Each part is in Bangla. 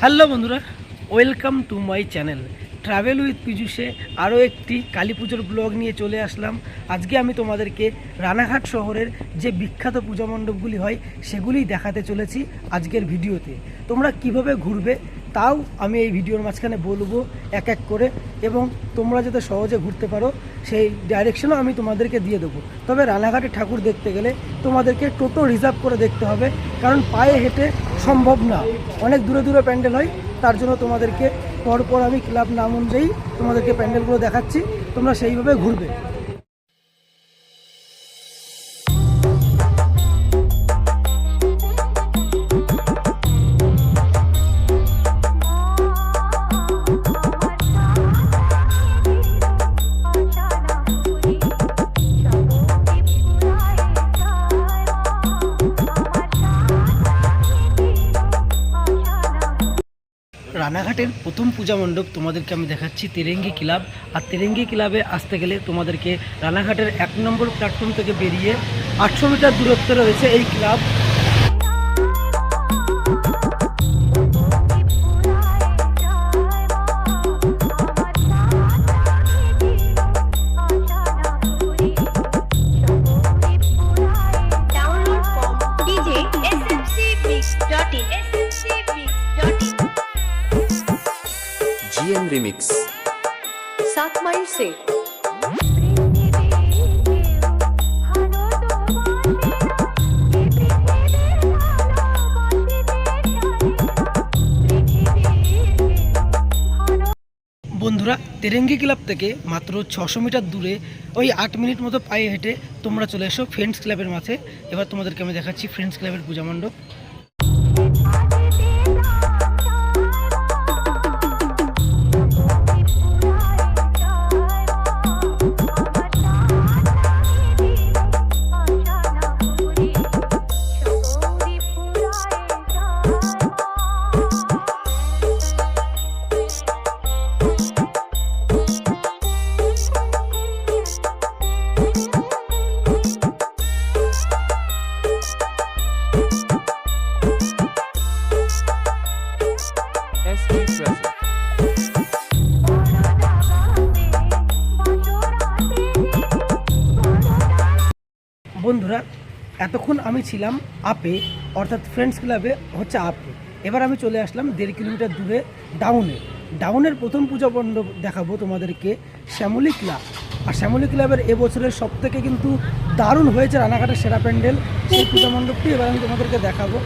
হ্যালো বন্ধুরা, welcome to my channel. Travel with পিজুসে আরও একটি কালী পুজোর ব্লগ নিয়ে চলে আসলাম। আজকে আমি তোমাদেরকে রানাঘাট শহরের যে বিখ্যাত পূজা মণ্ডপগুলি হয় সেগুলি দেখাতে চলেছি আজকের ভিডিওতে। তোমরা কীভাবে ঘুরবে তাও আমি এই ভিডিওর মাঝখানে বলব এক এক করে এবং তোমরা যাতে সহজে ঘুরতে পারো, সেই ডাইরেকশনও আমি তোমাদেরকে দিয়ে দেবো। তবে রানাঘাটে ঠাকুর দেখতে গেলে তোমাদেরকে টোটো রিজার্ভ করে দেখতে হবে, কারণ পায়ে হেঁটে সম্ভব না। অনেক দূরে দূরে প্যান্ডেল হয়, তার জন্য তোমাদেরকে পরপর আমি ক্লাব নাম অনুযায়ী তোমাদেরকে প্যান্ডেলগুলো দেখাচ্ছি, তোমরা সেইভাবে ঘুরবে। রানাঘাটের প্রথম পূজা মণ্ডপ তোমাদেরকে আমি দেখাচ্ছি তেরেঙ্গি ক্লাব। আর তেরেঙ্গি ক্লাবে আসতে গেলে তোমাদেরকে রানাঘাটের এক নম্বর প্ল্যাটফর্ম থেকে বেরিয়ে আটশো মিটার দূরত্বে রয়েছে এই ক্লাব। রিমিক্স সাত মাইল সে। বন্ধুরা তেরেঙ্গি ক্লাব থেকে মাত্র ছশো মিটার দূরে ওই আট মিনিট মতো পায়ে হেঁটে তোমরা চলে এসো ফ্রেন্ডস ক্লাবের মাঠে। এবার তোমাদেরকে আমি দেখাচ্ছি ফ্রেন্ডস ক্লাবের পূজা মণ্ডপ। বন্ধুরা, এতক্ষণ আমি ছিলাম আপে, অর্থাৎ ফ্রেন্ডস ক্লাবে হচ্ছে আপে। এবার আমি চলে আসলাম দেড় কিলোমিটার দূরে ডাউনে ডাউনের প্রথম পূজা মণ্ডপ দেখাবো তোমাদেরকে, শ্যামলী ক্লাব আর শ্যামলী ক্লাবের এবছরের সব থেকে কিন্তু দারুণ হয়েছে রানাঘাটের সেরা প্যান্ডেল, সেই পূজা মণ্ডপটি এবার আমি তোমাদেরকে দেখাবো।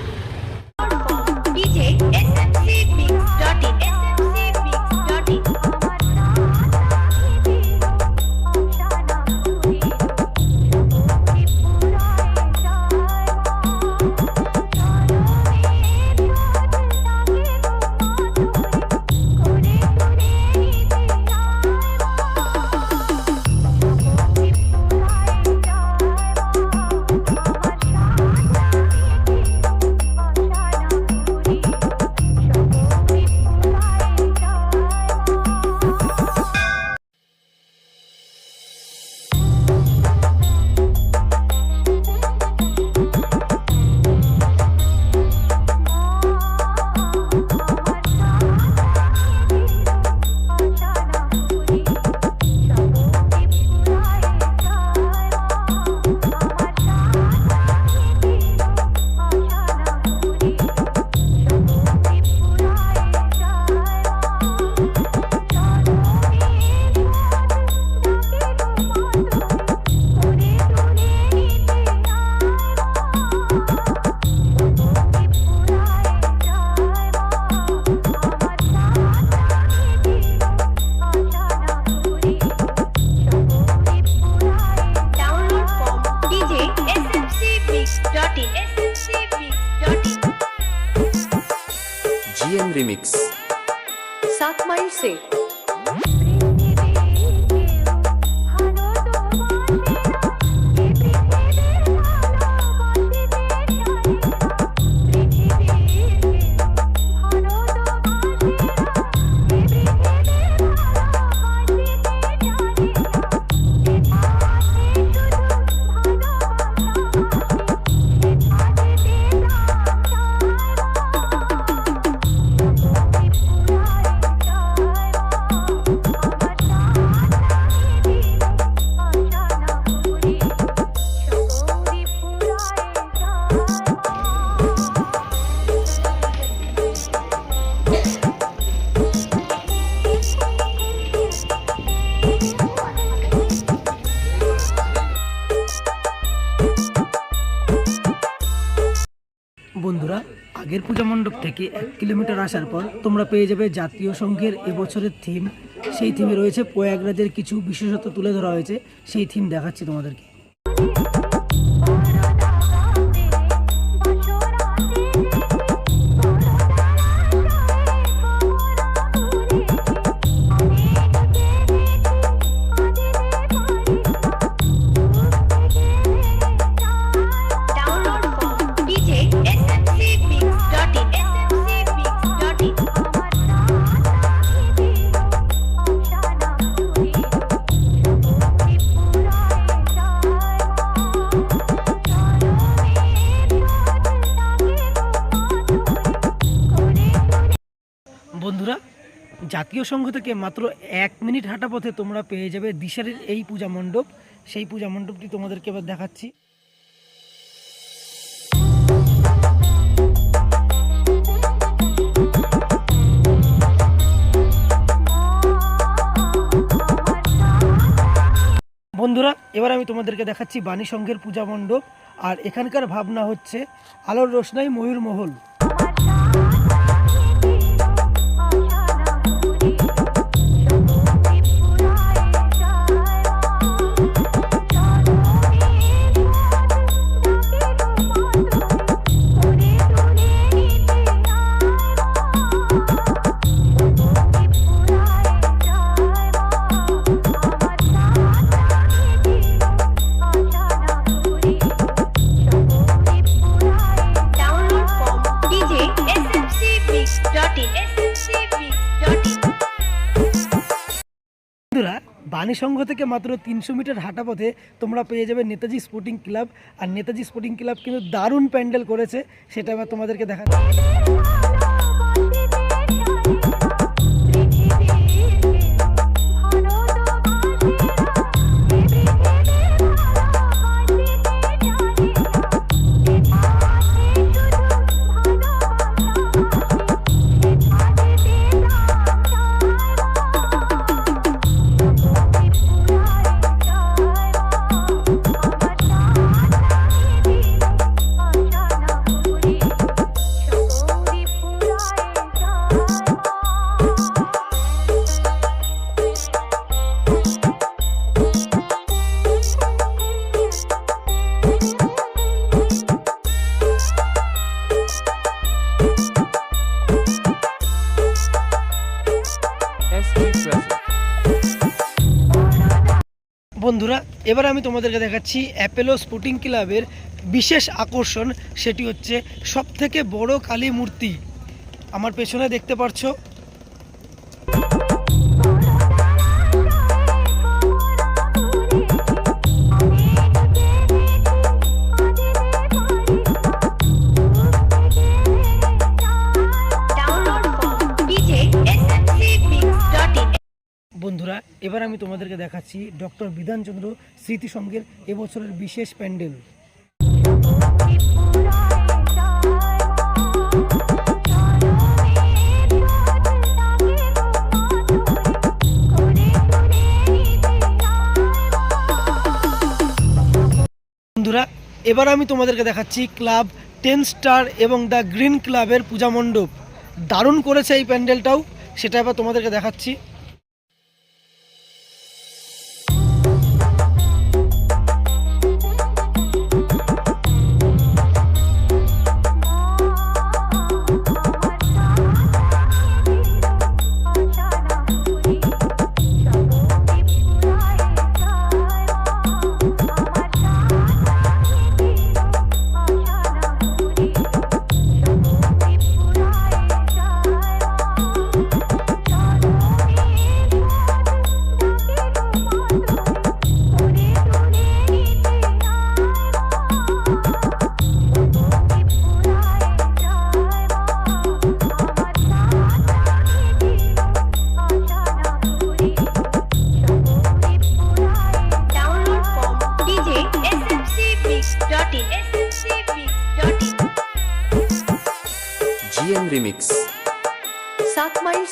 से মণ্ডপ থেকে এক কিলোমিটার আসার পর তোমরা পেয়ে যাবে জাতীয় সংঘের এবছরের থিম সেই থিমে রয়েছে প্রয়াগরাজের কিছু বিশেষত্ব তুলে ধরা হয়েছে। সেই থিম দেখাচ্ছি তোমাদেরকে। জাতীয় সংঘ থেকে মাত্র এক মিনিট হাঁটা পথে তোমরা পেয়ে যাবে দিশারের এই পূজা মণ্ডপ। সেই পূজা মণ্ডপটি তোমাদেরকে এবার দেখাচ্ছি। বন্ধুরা, এবার আমি তোমাদেরকে দেখাচ্ছি বাণী সংঘের পূজা মণ্ডপ। আর এখানকার ভাবনা হচ্ছে, আলোর রোশনাই ময়ূর মহল। বন্ধুরা বাণী সংঘ থেকে মাত্র তিনশো মিটার হাঁটা পথে তোমরা পেয়ে যাবে নেতাজি স্পোর্টিং ক্লাব। আর নেতাজি স্পোর্টিং ক্লাব কিন্তু দারুণ প্যান্ডেল করেছে, সেটা এবার তোমাদেরকে দেখা বন্ধুরা, এবার আমি তোমাদেরকে দেখাচ্ছি অ্যাপেলো স্পোর্টিং ক্লাবের বিশেষ আকর্ষণ, সেটি হচ্ছে সবথেকে বড় কালী মূর্তি। আমার পেছনে দেখতে পাচ্ছ এবার আমি তোমাদেরকে দেখাচ্ছি ডক্টর বিধানচন্দ্র স্মৃতি সংঘের এবছরের বিশেষ প্যান্ডেল। বন্ধুরা, এবার আমি তোমাদেরকে দেখাচ্ছি ক্লাব টেন স্টার এবং দ্য গ্রিন ক্লাবের পূজা মণ্ডপ। দারুণ করেছে এই প্যান্ডেলটাও, সেটা এবার তোমাদেরকে দেখাচ্ছি।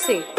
say